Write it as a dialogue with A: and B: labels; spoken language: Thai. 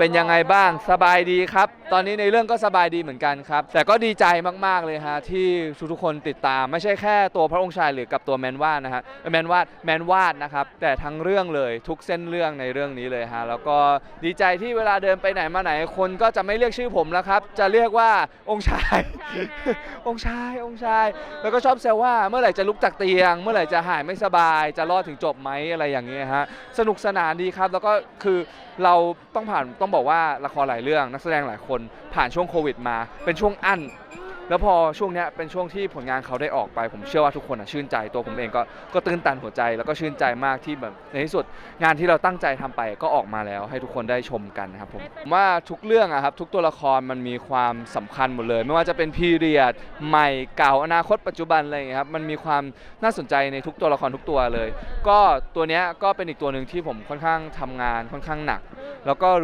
A: เป็นยังไงบ้างสบายดีครับ ตอนนี้ในเรื่องก็สบายดีเหมือนกันครับ แต่ก็ดีใจมากๆเลยฮะที่ทุกๆคนติดตามไม่ใช่แค่ตัวพระองค์ชายหรือกับตัวแมนวาดนะฮะเอ้ยแมนวาดแมนวาดนะครับแต่ทั้งเรื่องเลยทุกเส้นเรื่องในเรื่องนี้เลยฮะแล้วก็ดีใจที่เวลาเดินไปไหนมาไหนคนก็จะไม่เรียกชื่อผมแล้วครับ จะเรียกว่าองค์ชาย องค์ชายองค์ชาย แล้วก็ชอบแซวว่าเมื่อไหร่จะลุกจากเตียง เมื่อไหร่จะหายไม่สบาย จะรอดถึงจบไหมอะไรอย่างเงี้ยฮะสนุกสนานดีครับ แล้วก็คือเราต้องผ่านต้องบอกว่าละครหลายเรื่องนักแสดงหลายคนผ่านช่วงโควิดมา เป็นช่วงอั้นแล้วพอช่วงนี้เป็นช่วงที่ผลงานเขาได้ออกไป ผมเชื่อว่าทุกคนชื่นใจตัวผมเองก็ก็ตื้นตันหัวใจแล้วก็ชื่นใจมากที่แบบในที่สุดงานที่เราตั้งใจทำไปก็ออกมาแล้ว ให้ทุกคนได้ชมกันนะครับผมผมว่าทุกเรื่องอะครับทุกตัวละครมันมีความสำคัญหมดเลย ไม่ว่าจะเป็นพีเรียดใหม่เก่าอนาคตปัจจุบันอะไรอย่างเงี้ยครับมันมีความน่าสนใจในทุกตัวละครทุกตัวเลย ก็ตัวนี้ก็เป็นอีกตัวหนึ่งที่ผมค่อนข้างทำงานค่อนข้างหนัก แล้วก็